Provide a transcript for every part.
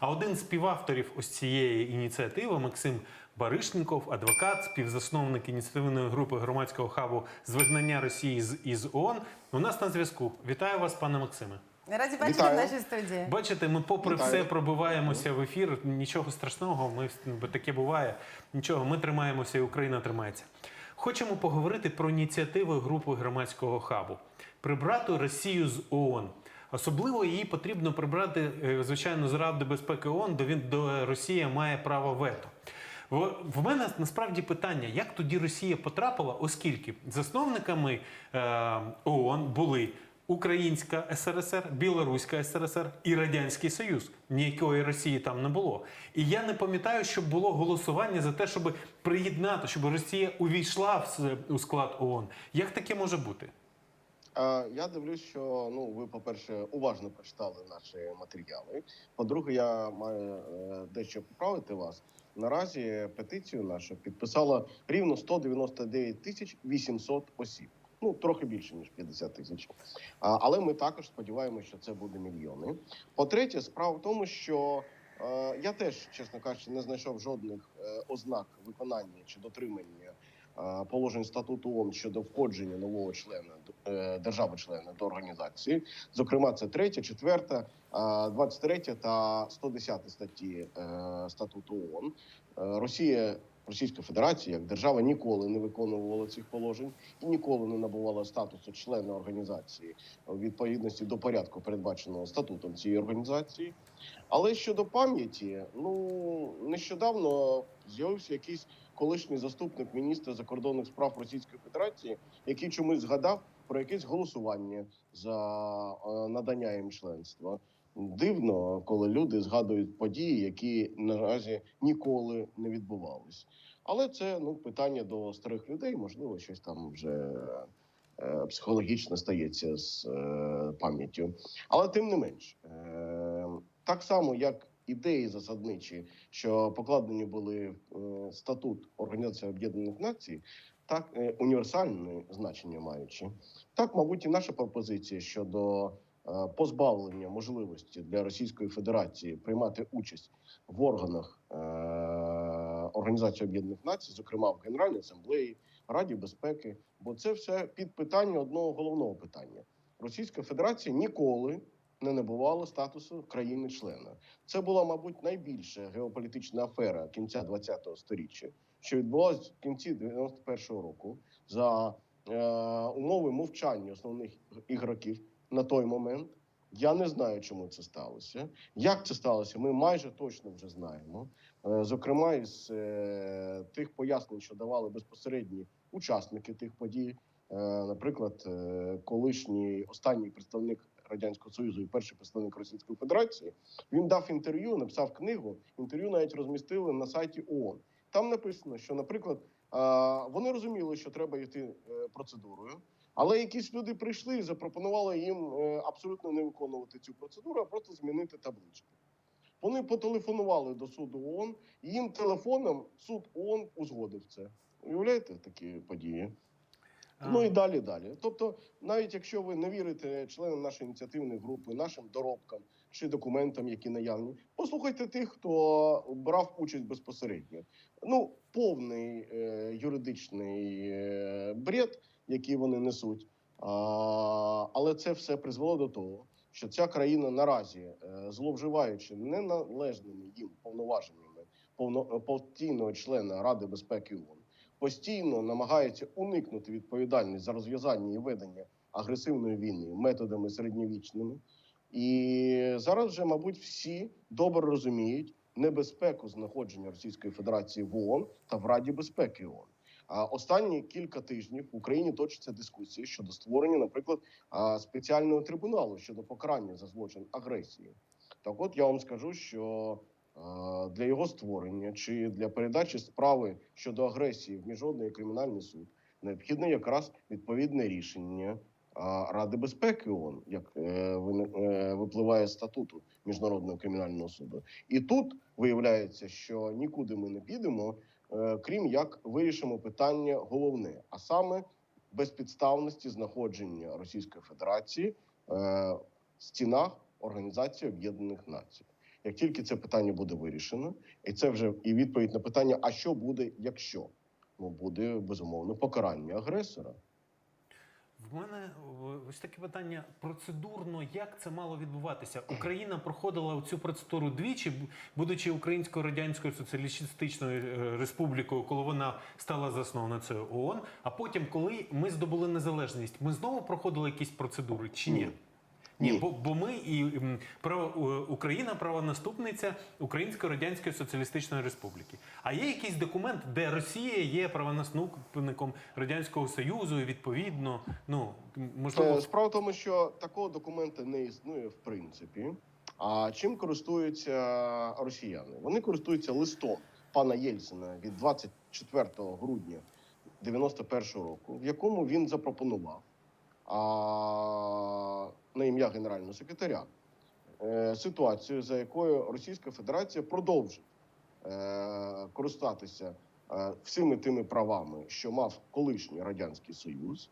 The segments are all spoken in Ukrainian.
А один з співавторів ось цієї ініціативи Максим Баришніков, адвокат, співзасновник ініціативної групи громадського хабу з вигнання Росії з із ООН, у нас на зв'язку. Вітаю вас, пане Максиме. Раді бачити в нашій студії. Бачите, ми попри Вітаю. все пробиваємося в ефір. Нічого страшного, ми таке буває. Нічого, ми тримаємося, і Україна тримається. Хочемо поговорити про ініціативи групи громадського хабу прибрати Росію з ООН. Особливо її потрібно прибрати, е, звичайно, з Ради безпеки ООН, де він до Росія має право вето. В, мене насправді питання, як тоді Росія потрапила, оскільки засновниками е, ООН були Українська СРСР, Білоруська СРСР і Радянський Союз. Ніякої Росії там не було. І я не пам'ятаю, щоб було голосування за те, щоб приєднати, щоб Росія увійшла в склад ООН. Як таке може бути? Я дивлюсь, що ну ви, по-перше, уважно прочитали наші матеріали. По-друге, я маю е, дещо поправити вас. Наразі петицію нашу підписало рівно 199 тисяч 800 осіб. Ну трохи більше ніж 50 тисяч. Але ми також сподіваємося, що це буде мільйони. По-третє, справа в тому, що е, я теж, чесно кажучи, не знайшов жодних е, ознак виконання чи дотримання положень статуту ООН щодо входження нового члена е, держави-члена до організації. Зокрема, це 3, 4, е, 23 та 110 статті е, статуту ООН. Е, Росія. Російська Федерація як держава ніколи не виконувала цих положень і ніколи не набувала статусу члена організації у відповідності до порядку, передбаченого статутом цієї організації. Але щодо пам'яті, ну нещодавно з'явився якийсь колишній заступник міністра закордонних справ Російської Федерації, який чомусь згадав про якесь голосування за е, надання їм членства. Дивно, коли люди згадують події, які наразі ніколи не відбувались. Але це ну питання до старих людей, можливо, щось там вже е, психологічно стається з е, пам'яттю. Але тим не менш, е, так само як ідеї засадничі, що покладені були в е, статут Організації Об'єднаних Націй, так е, універсальне значення маючи, так, мабуть, і наша пропозиція щодо е, позбавлення можливості для Російської Федерації приймати участь в органах Організації Об'єднаних Націй, зокрема в Генеральній асамблеї, Раді безпеки, бо це все під питання одного головного питання. Російська Федерація ніколи не набувала статусу країни-члена. Це була, мабуть, найбільша геополітична афера кінця ХХ століття, що відбулася в кінці 91-го року за е, умови мовчання основних ігроків на той момент. Я не знаю, чому це сталося. Як це сталося, ми майже точно вже знаємо. Е, Зокрема, із е, тих пояснень, що давали безпосередні учасники тих подій, Е, наприклад, колишній останній представник радянського союзу і перший представник Російської Федерації, він дав інтерв'ю, написав книгу. Інтерв'ю навіть розмістили на сайті ООН. Там написано, що, наприклад, вони розуміли, що треба йти е, процедурою. Але якісь люди прийшли і запропонували їм е, абсолютно не виконувати цю процедуру, а просто змінити таблички. Вони потелефонували до суду ООН, і їм телефоном суд ООН узгодив це. Уявляєте такі події? Ну і далі далі. Тобто, навіть якщо ви не вірите членам нашої ініціативної групи, нашим доробкам чи документам, які наявні, послухайте тих, хто брав участь безпосередньо. Ну, повний е, юридичний е, бред, який вони несуть. А, але це все призвело до того, що ця країна наразі, е, зловживаючи неналежними їм повноваженнями повно, постійного члена Ради безпеки ООН, постійно намагається уникнути відповідальність за розв'язання і ведення агресивної війни методами середньовічними. І зараз вже, мабуть, всі добре розуміють небезпеку знаходження Російської Федерації в ООН та в Раді безпеки ООН. А останні кілька тижнів в Україні точаться дискусії щодо створення, наприклад, спеціального трибуналу щодо покарання за злочин агресії. Так, от я вам скажу, що для його створення чи для передачі справи щодо агресії в міжнародний кримінальний суд необхідне якраз відповідне рішення Ради безпеки ООН, як е, е, випливає статуту міжнародного кримінального суду. І тут виявляється, що нікуди ми не підемо, е, крім як вирішимо питання головне, а саме безпідставності знаходження Російської Федерації в стінах Організації Об'єднаних Націй. Як тільки це питання буде вирішено, і це вже і відповідь на питання: а що буде, якщо ну буде безумовно покарання агресора. В мене ось таке питання процедурно, як це мало відбуватися? Україна проходила цю процедуру двічі, будучи Українською радянською соціалістичною е, республікою, коли вона стала засновницею ООН. А потім, коли ми здобули незалежність, ми знову проходили якісь процедури чи ні? Ні. Ні, бо, бо ми і м, право Україна правонаступниця Української радянської соціалістичної республіки. А є якийсь документ, де Росія є правонаступником радянського союзу, і відповідно, ну можливо, Е, Справа в тому, що такого документа не існує в принципі. А чим користуються росіяни? Вони користуються листом пана Єльцина від 24 грудня 91 року, в якому він запропонував а, на ім'я генерального секретаря е, ситуацію, за якою Російська Федерація продовжить е, користатися е, всіми тими правами, що мав колишній радянський союз,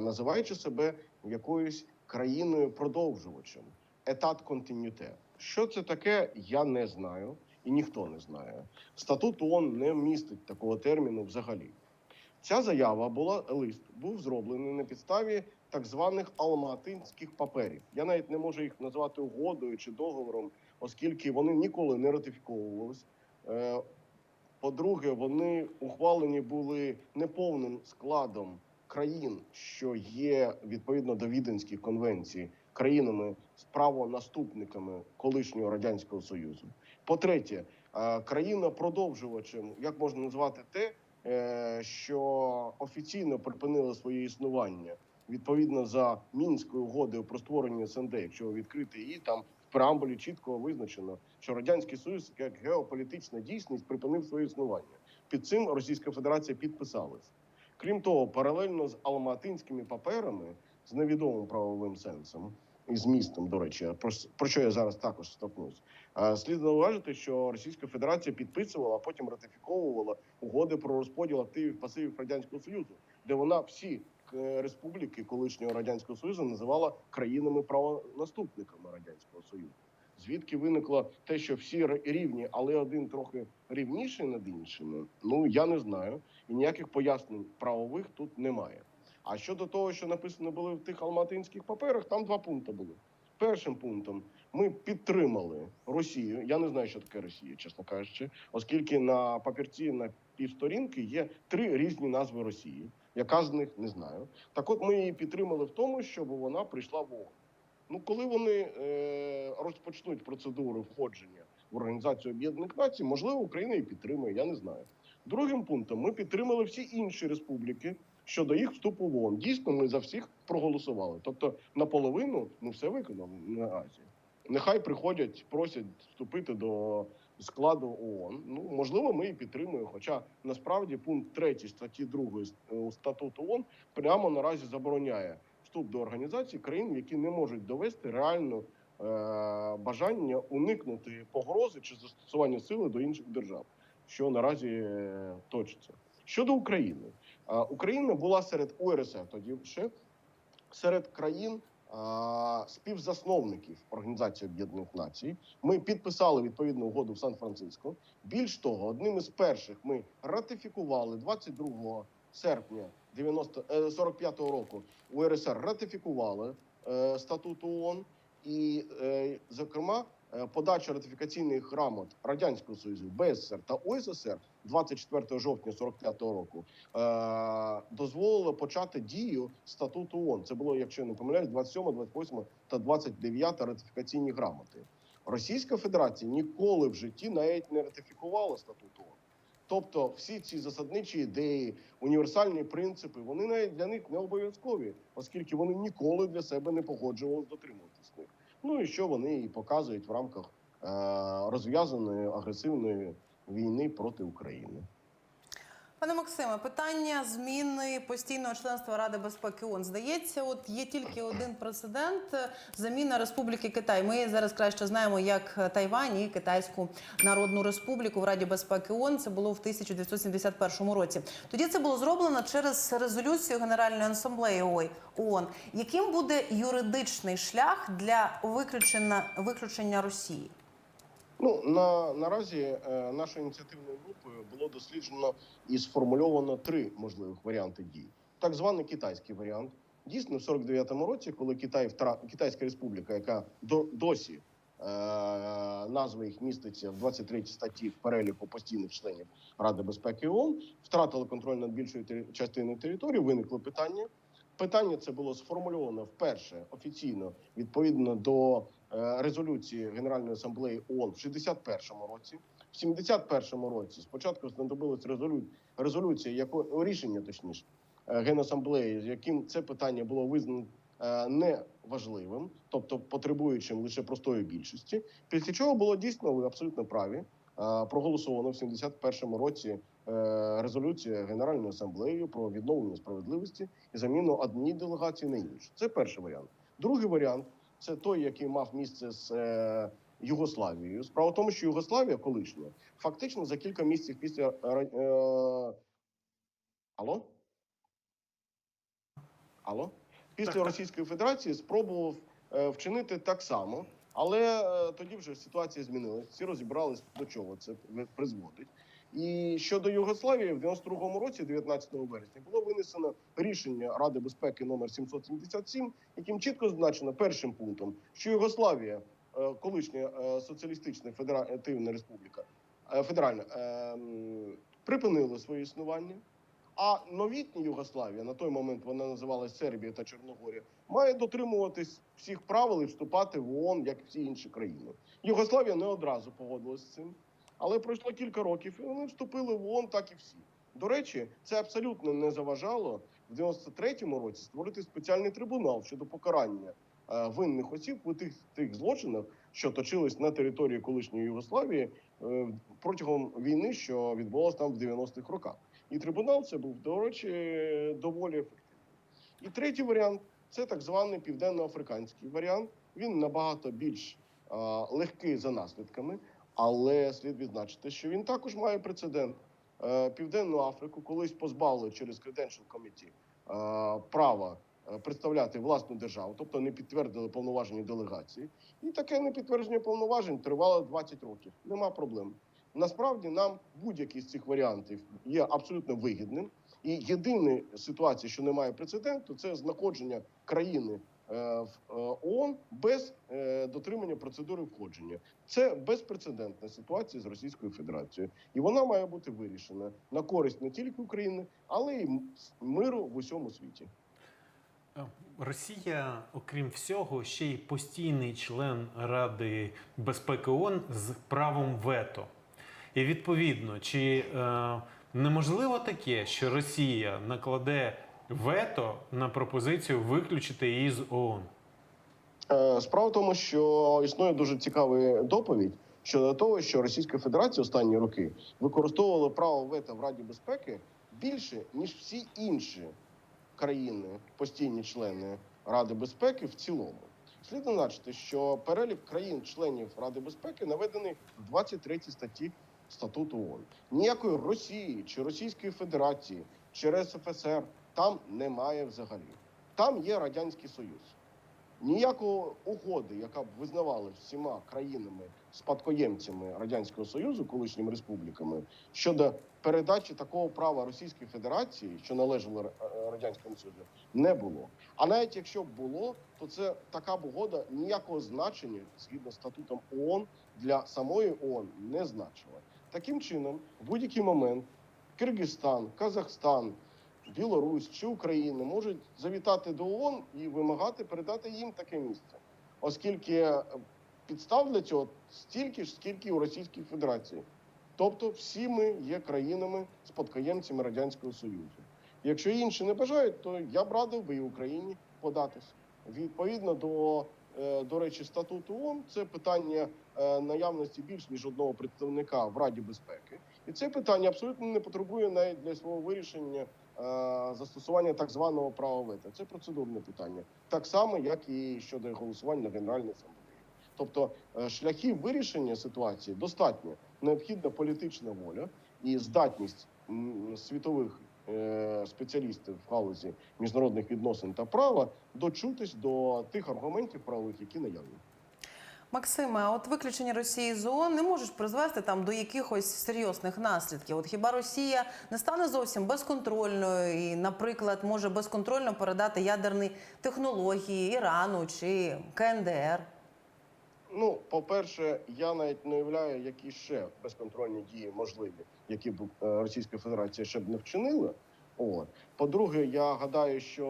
називаючи себе якоюсь країною-продовжувачем, етат континюте. Що це таке, я не знаю, і ніхто не знає. Статут ООН не містить такого терміну взагалі. Ця заява була лист був зроблений на підставі так званих алматинських паперів. Я навіть не можу їх назвати угодою чи договором, оскільки вони ніколи не ратифіковувались. Е, По-друге, вони ухвалені були неповним складом країн, що є відповідно до Віденських конвенцій, країнами з правонаступниками колишнього радянського союзу. По-третє, е, країна продовжувачем, як можна назвати те, що офіційно припинила своє існування відповідно за мінською угодою про створення СНД, якщо відкрити її, там в преамбулі чітко визначено, що радянський союз як геополітична дійсність припинив своє існування. Під цим Російська Федерація підписалась. Крім того, паралельно з алматинськими паперами з невідомим правовим сенсом і змістом, до речі, про, що я зараз також столкнусь. Слід зауважити, що Російська Федерація підписувала, а потім ратифіковувала угоди про розподіл активів пасивів радянського союзу, де вона всі е, республіки колишнього радянського союзу називала країнами правонаступниками радянського союзу. Звідки виникло те, що всі рівні, але один трохи рівніший над іншими? Ну я не знаю, і ніяких пояснень правових тут немає. А щодо того, що написано було в тих алматинських паперах, там два пункти були. Першим пунктом ми підтримали Росію. Я не знаю, що таке Росія, чесно кажучи, оскільки на папірці на півсторінки є три різні назви Росії. Яка з них не знаю. Так, от ми її підтримали в тому, щоб вона прийшла в ООН. Ну, коли вони е, розпочнуть процедуру входження в Організацію Об'єднаних Націй, можливо, Україна і підтримує, я не знаю. Другим пунктом ми підтримали всі інші республіки щодо їх вступу в ООН. Дійсно, ми за всіх проголосували. Тобто, наполовину ми все виконали наразі. Нехай приходять, просять вступити до складу ООН. Ну можливо, ми і підтримуємо. Хоча насправді пункт 3 статті 2 статуту ООН прямо наразі забороняє вступ до організації країн, які не можуть довести реальну е, бажання уникнути погрози чи застосування сили до інших держав, що наразі е, точиться. Щодо України, е, Україна була серед УРСР тоді ще серед країн. Співзасновників Організації Об'єднаних Націй ми підписали відповідну угоду в Сан-Франциско. Більш того, одним із перших ми ратифікували 22 серпня 90, е, 45-го року УРСР ратифікували е, статут ООН, і, е, зокрема, е, подача ратифікаційних грамот Радянського Союзу, БССР та ОССР 24 жовтня 45-го року е, дозволило почати дію статуту ООН. Це було, якщо я не помиляюсь, 27, 28 та 29 ратифікаційні грамоти. Російська Федерація ніколи в житті навіть не ратифікувала статут ООН. Тобто, всі ці засадничі ідеї, універсальні принципи, вони навіть для них не обов'язкові, оскільки вони ніколи для себе не погоджувалися дотримуватись них. Ну і що вони і показують в рамках е, розв'язаної агресивної війни проти України. Пане Максиме, питання зміни постійного членства Ради безпеки ООН. Здається, от є тільки один прецедент заміна Республіки Китай. Ми зараз краще знаємо, як Тайвань і Китайську Народну Республіку в Раді безпеки ООН. Це було в 1971 році. Тоді це було зроблено через резолюцію Генеральної асамблеї. ООН. Яким буде юридичний шлях для виключення, виключення Росії? Ну на наразі е, нашою ініціативною групою було досліджено і сформульовано три можливих варіанти дій. Так званий китайський варіант. Дійсно, в 49-му році, коли Китай втра... Китайська республіка, яка до досі е, назва їх міститься в 23 статті переліку постійних членів Ради безпеки ООН, втратила контроль над більшою тери- частиною території. Виникло питання. Питання це було сформульовано вперше офіційно відповідно до резолюції Генеральної асамблеї ООН в 61-му році. В 71-му році спочатку знадобилась резолю... резолюція, яко... рішення точніше е, Генасамблеї, з яким це питання було визнано е, неважливим, тобто потребуючим лише простої більшості. Після чого було дійсно, ви абсолютно праві, е, проголосовано в 71-му році е, резолюція Генеральної асамблеї про відновлення справедливості і заміну однієї делегації на іншу. Це перший варіант. Другий варіант це той, який мав місце з е, Югославією. Справа в тому, що Югославія колишня фактично за кілька місяців після е, е, алло? Алло? Після. Російської Федерації спробував е, вчинити так само, але е, тоді вже ситуація змінилась. Всі розібрались до чого це призводить. І щодо Югославії, в 92-му році, 19 вересня, було винесено рішення Ради безпеки номер 777, яким чітко зазначено першим пунктом, що Югославія, е, колишня е, соціалістична федеративна республіка, е, федеральна, припинила своє існування. А новітня Югославія на той момент вона називалась Сербія та Чорногорія, має дотримуватись всіх правил і вступати в ООН, як всі інші країни. Югославія не одразу погодилась з цим, але пройшло кілька років, і вони вступили в ООН, так і всі. До речі, це абсолютно не заважало в 93-му році створити спеціальний трибунал щодо покарання е, винних осіб у тих тих злочинах, що точились на території колишньої Югославії е, протягом війни, що відбулалась там в 90-х роках. І трибунал це був, до речі, доволі ефективний. І третій варіант це так званий південноафриканський варіант. Він набагато більш а, легкий за наслідками, але слід відзначити, що він також має прецедент. Е, Південну Африку колись позбавили через Credential Committee е, права е, представляти власну державу, тобто не підтвердили повноважені делегації. І таке непідтвердження повноважень тривало 20 років. Нема проблем. Насправді нам будь-який з цих варіантів є абсолютно вигідним. І єдина ситуація, що немає прецеденту, це знаходження країни в е, ООН без е, дотримання процедури входження. Це безпрецедентна ситуація з Російською Федерацією, і вона має бути вирішена на користь не тільки України, але й миру в усьому світі. Е, Росія, окрім всього, ще й постійний член Ради безпеки ООН з правом вето. І відповідно, чи е, неможливо таке, що Росія накладе вето на пропозицію виключити її з ООН? Е, Справа в тому, що існує дуже цікава доповідь щодо того, що Російська Федерація останні роки використовувала право вето в Раді безпеки більше ніж всі інші країни, постійні члени Ради безпеки в цілому. Слід зазначити, що перелік країн-членів Ради безпеки наведений в 23 статті статуту ООН. Ніякої Росії чи Російської Федерації чи РСФСР там немає взагалі. Там є Радянський Союз. Ніякої угоди, яка б визнавала всіма країнами спадкоємцями радянського союзу, колишніми республіками, щодо передачі такого права Російській Федерації, що належало радянському союзу, не було. А навіть якщо б було, то це така б угода ніякого значення згідно статутом ООН для самої ООН не значила. Таким чином, в будь-який момент Киргизстан, Казахстан, Білорусь чи Україна можуть завітати до ООН і вимагати передати їм таке місце, оскільки підстав для цього стільки ж, скільки у Російській Федерації. Тобто, всі ми є країнами спадкоємцями радянського союзу. Якщо інші не бажають, то я б радив би і Україні податись відповідно до. е, До речі, статуту ООН це питання е, наявності більш ніж одного представника в Раді безпеки, і це питання абсолютно не потребує навіть для свого вирішення застосування так званого права вето. Це процедурне питання, так само як і щодо голосування на Генеральній асамблеї. Тобто е, шляхів вирішення ситуації достатньо. Необхідна політична воля і здатність світових е, спеціалістів в галузі міжнародних відносин та права дочутись до тих аргументів правових, які наявні. Максиме, а от виключення Росії з ООН не можуть призвести там до якихось серйозних наслідків. От хіба Росія не стане зовсім безконтрольною і, наприклад, може безконтрольно передати ядерні технології Ірану чи КНДР? Ну, по-перше, я навіть не уявляю, які ще безконтрольні дії можливі, які б е, Російська Федерація ще б не вчинила. От. По-друге, я гадаю, що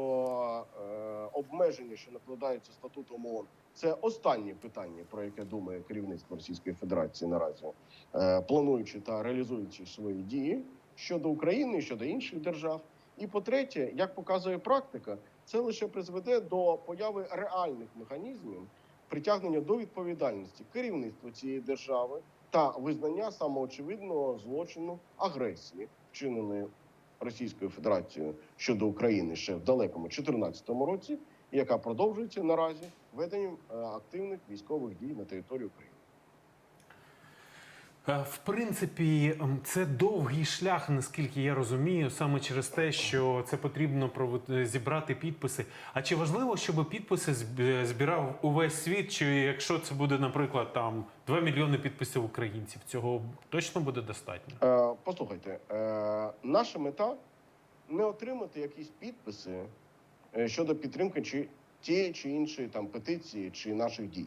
е, обмеження, що накладаються статутом ООН, це останнє питання, про яке думає керівництво Російської Федерації наразі, е, плануючи та реалізуючи свої дії щодо України, щодо інших держав. І по-третє, як показує практика, це лише призведе до появи реальних механізмів притягнення до відповідальності керівництва цієї держави та визнання самоочевидного злочину агресії, вчиненої Російською Федерацією щодо України ще в далекому 2014 році, яка продовжується наразі веденням е, активних військових дій на території України. Е, В принципі, це довгий шлях, наскільки я розумію, саме через те, що це потрібно провод- зібрати підписи. А чи важливо, щоб підписи зб- збирав увесь світ? Чи якщо це буде, наприклад, там 2 мільйони підписів українців, цього точно буде достатньо? Е, послухайте, е, наша мета не отримати якісь підписи е, щодо підтримки чи тієї чи іншої там петиції чи наших дій.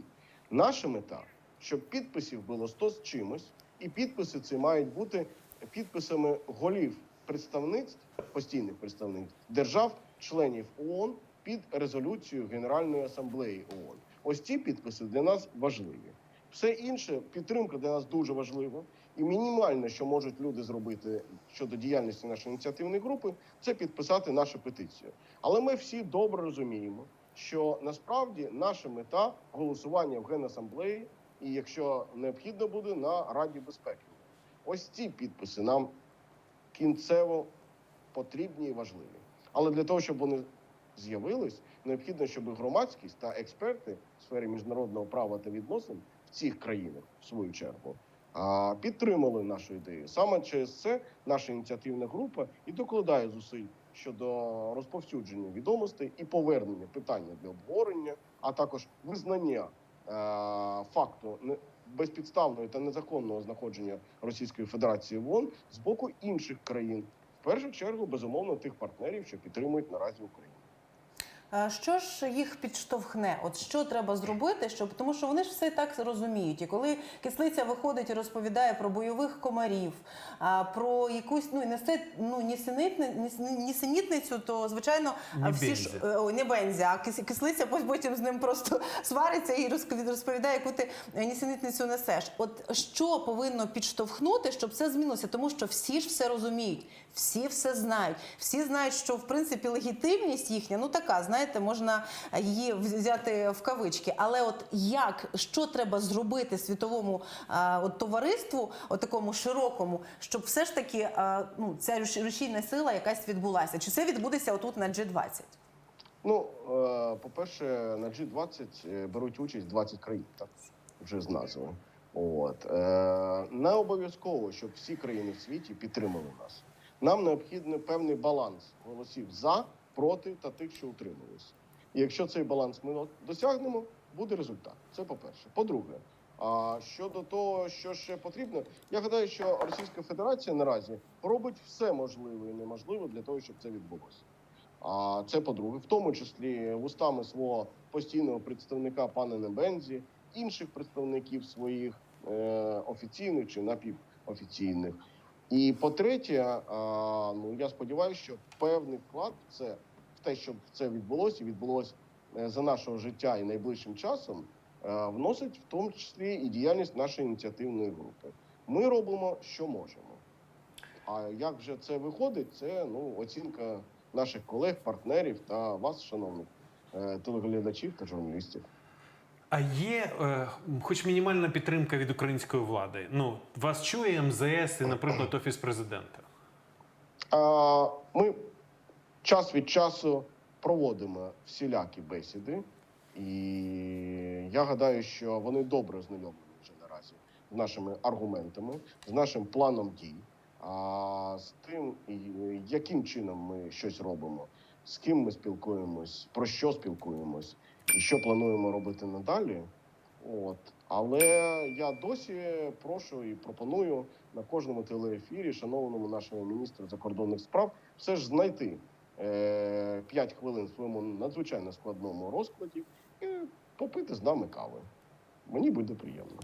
Наша мета, щоб підписів було 100 з чимось, і підписи ці мають бути підписами голів представництв, постійних представництв держав, членів ООН під резолюцією Генеральної асамблеї ООН. Ось ці підписи для нас важливі. Все інше підтримка для нас дуже важлива. І мінімальне, що можуть люди зробити щодо діяльності нашої ініціативної групи, це підписати нашу петицію. Але ми всі добре розуміємо, що насправді наша мета голосування в Генасамблеї, і якщо необхідно буде на Раді безпеки. Ось ці підписи нам кінцево потрібні і важливі. Але для того, щоб вони з'явились, необхідно, щоб громадськість та експерти в сфері міжнародного права та відносин в цих країнах, в свою чергу, підтримали нашу ідею. Саме через це наша ініціативна група і докладає зусиль щодо розповсюдження відомостей і повернення питання для обговорення, а також визнання факту не- безпідставного та незаконного знаходження Російської Федерації в ООН з боку інших країн. В першу чергу, безумовно, тих партнерів, що підтримують наразі Україну. Що ж їх підштовхне? От що треба зробити, щоб тому, що вони ж все так розуміють. І коли кислиця виходить і розповідає про бойових комарів, про якусь ну несе ну нісенітни, ніс- нісенітницю, то звичайно Ні всі ж бензя. е, ой, не бензя, а кис- кислиця потім з ним просто свариться і розпові- розповідає, яку ти е, нісенітницю несеш. От що повинно підштовхнути, щоб це змінилося? Тому що всі ж все розуміють, всі все знають, всі знають, що в принципі легітимність їхня, ну така, знаєте, можна її взяти в кавички. Але от як що треба зробити світовому а, от товариству, от такому широкому, щоб все ж таки а, ну ця рушійна сила якась відбулася? Чи це відбудеться отут на G20? Ну, е, по-перше, на G20 е, беруть участь 20 країн, так вже з назви. От е, не обов'язково, щоб всі країни в світі підтримали нас. Нам необхідний певний баланс голосів за, проти та тих, що утримуються. І якщо цей баланс ми досягнемо, буде результат. Це по-перше. По-друге, а щодо того, що ще потрібно, я гадаю, що Російська Федерація наразі робить все можливе і неможливе для того, щоб це відбулося. А це по-друге, в тому числі вустами свого постійного представника пана Небензі, інших представників своїх е, офіційних чи напівофіційних. І по-третє, ну я сподіваюся, що певний вклад в це в те, щоб це відбулося, відбулося е, за нашого життя і найближчим часом, е, вносить в тому числі і діяльність нашої ініціативної групи. Ми робимо, що можемо. А як же це виходить? Це ну оцінка наших колег, партнерів та вас, шановних е, телеглядачів та журналістів. А є е, хоч мінімальна підтримка від української влади. Ну, вас чує МЗС і, наприклад, Офіс президента. Ми час від часу проводимо всілякі бесіди, і я гадаю, що вони добре ознайомлені вже наразі з нашими аргументами, з нашим планом дій, а з тим, яким чином ми щось робимо, з ким ми спілкуємось, про що спілкуємось і що плануємо робити надалі. От Але я досі прошу і пропоную на кожному телеефірі, шанованому нашому міністру закордонних справ, все ж знайти е, 5 хвилин в своєму надзвичайно складному розкладі і попити з нами кави. Мені буде приємно.